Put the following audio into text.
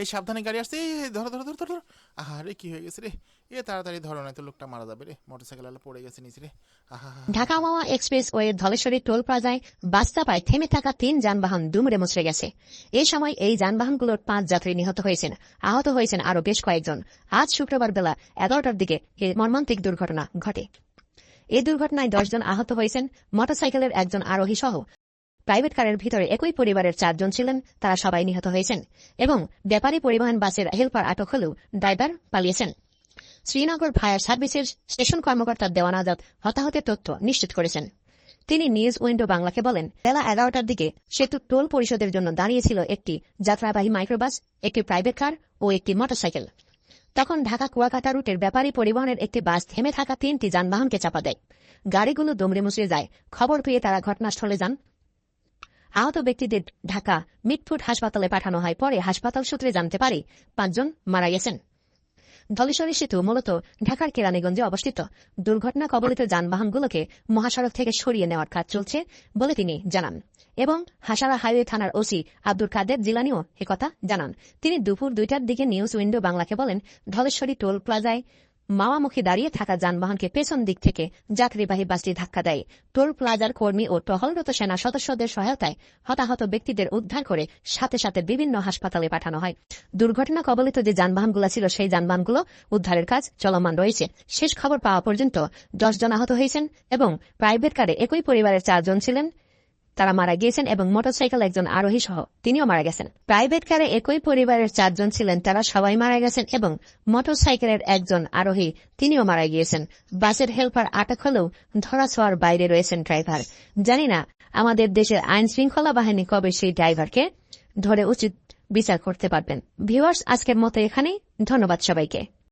এই সাবধানে গাড়ি আসছে এই, ধরো ধরো ধরো ধরো আহারে কি হয়ে গেছে রে? এ তাড়াতাড়ি ধরো না তো লোকটা মারা যাবে রে। মোটরসাইকেল আলা পড়ে গেছে নিচে রে। Dhaka Mawa expressway Dhaleshwari toll প্লাজায় বাস চাপায় থেমে থাকা তিন যানবাহন দুমড়ে মুচড়ে গেছে। এই সময় এই যানবাহনগুলোর পাঁচ যাত্রী নিহত হয়েছেন আহত হয়েছেন আরও বেশ কয়েকজন। আজ শুক্রবার বেলা এগারোটার দিকে এ মর্মান্তিক দুর্ঘটনা ঘটে। এই দুর্ঘটনায় দশজন আহত হয়েছেন মোটরসাইকেলের একজন আরোহী সহ প্রাইভেট কারের ভিতরে একই পরিবারের চারজন ছিলেন, তারা সবাই নিহত হয়েছেন এবং ব্যাপারী পরিবহন বাসের হেল্পার আটক হলেও ড্রাইভার পালিয়েছেন। শ্রীনগর ফায়ার সার্ভিসের স্টেশন কর্মকর্তা দেওয়ানাজাদ হতাহতের তথ্য নিশ্চিত করেছেন। তিনি নিউজ উইন্ডো বাংলাকে বলেন, বেলা এগারোটার দিকে সেতু টোল পরিশোধের জন্য দাঁড়িয়েছিল একটি যাত্রাবাহী মাইক্রোবাস, একটি প্রাইভেট কার ও একটি মোটরসাইকেল। তখন ঢাকা কুয়াকাটা রুটের ব্যাপারী পরিবহনের একটি বাস থেমে থাকা তিনটি যানবাহনকে চাপা দেয়। গাড়িগুলো দমড়ে মুচড়ে যায়। খবর পেয়ে তারা ঘটনাস্থলে যান। আহত ব্যক্তিদের ঢাকা মিটফুট হাসপাতালে পাঠানো হয়। পরে হাসপাতাল সূত্রে জানতে পারে, পাঁচজন মারা গেছেন। ধলেশ্বরী সেতু মূলত ঢাকার কেরানীগঞ্জে অবস্থিত। দুর্ঘটনা কবলিত যানবাহনগুলোকে মহাসড়ক থেকে সরিয়ে নেওয়ার কাজ চলছে বলে তিনি জানান। এবং হাসারা হাইওয়ে থানার ওসি আব্দুল কাদের জিলানিও একথা জানান। তিনি দুপুর দুইটার দিকে নিউজ উইন্ডো বাংলাকে বলেন, ধলেশ্বরী টোল প্লাজায় মাওয়ামুখী দাঁড়িয়ে থাকা যানবাহনকে পেছন দিক থেকে যাত্রীবাহী বাসটি ধাক্কা দেয়। টোল প্লাজার কর্মী ও টহলরত সেনা সদস্যদের সহায়তায় হতাহত ব্যক্তিদের উদ্ধার করে সাথে সাথে বিভিন্ন হাসপাতালে পাঠানো হয়। দুর্ঘটনা কবলিত যে যানবাহনগুলো ছিল, সেই যানবাহনগুলো উদ্ধারের কাজ চলমান রয়েছে। শেষ খবর পাওয়া পর্যন্ত দশ জন আহত হয়েছেন এবং প্রাইভেট কারে একই পরিবারের চারজন ছিলেন। তারা মারা গিয়েছেন এবং মোটরসাইকেল একজন আরোহী সহ তিনিও মারা গেছেন। প্রাইভেট কারে একই পরিবারের চারজন ছিলেন, তারা সবাই মারা গেছেন এবং মোটরসাইকেলের একজন আরোহী তিনিও মারা গিয়েছেন। বাসের হেল্পার আটক হলেও ধরা ছোঁয়ার বাইরে রয়েছেন ড্রাইভার। জানি না আমাদের দেশের আইন শৃঙ্খলা বাহিনী কবে সেই ড্রাইভারকে ধরে উচিত বিচার করতে পারবেন। ভিউয়ার্স, আজকের মতো এখানেই। ধন্যবাদ সবাইকে।